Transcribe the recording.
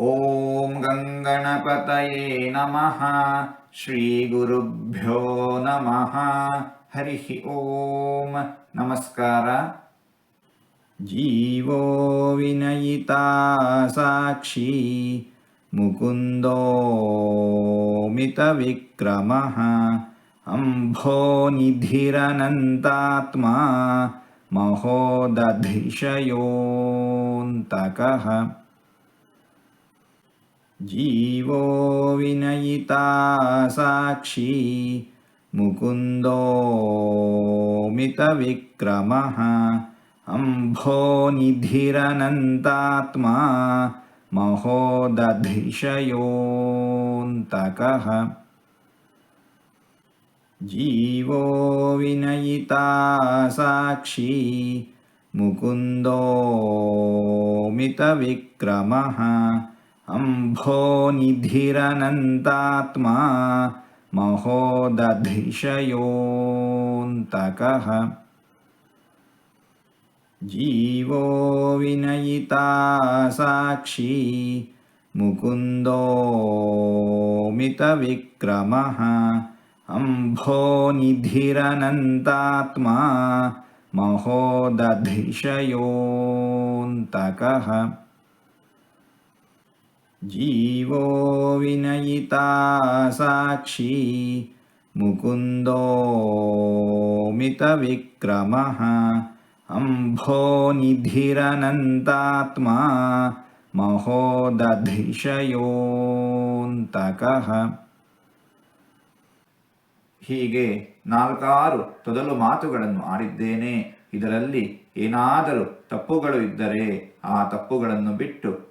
ॐ गङ्गणपतये नमः श्रीगुरुभ्यो नमः। हरिः ॐ नमस्कार। जीवो विनयिता साक्षी मुकुन्दोमितविक्रमः अम्भोनिधिरनन्तात्मा महोदधिशयोऽन्तकः। जीवो विनयिता साक्षी मुकुन्दो मितविक्रमः। अम्भो निधिरनन्तात्मा महोदधिशयोऽन्तकः। जीवो विनयिता साक्षी मुकुन्दो मितविक्रमः अम्भो निधिरनन्तात्मा महोदधिशयोऽन्तकः। जीवो विनयिता साक्षी मुकुन्दो मितविक्रमः अम्भो निधिरनन्तात्मा महोदधिशयोऽन्तकः ಜೀವೋ ವಿನಯಿತ ಸಾಕ್ಷಿ ಮುಕುಂದೋಮಿತ ವಿಕ್ರಮ. ಅಂಭೋ ನಿಧಿರನಂತಾತ್ಮ ಮಹೋದಧಿಶಯೋಂತಕಃ. ಹೀಗೆ ನಾಲ್ಕಾರು ತೊದಲು ಮಾತುಗಳನ್ನು ಆಡಿದ್ದೇನೆ. ಇದರಲ್ಲಿ ಏನಾದರೂ ತಪ್ಪುಗಳು ಇದ್ದರೆ ಆ ತಪ್ಪುಗಳನ್ನು ಬಿಟ್ಟು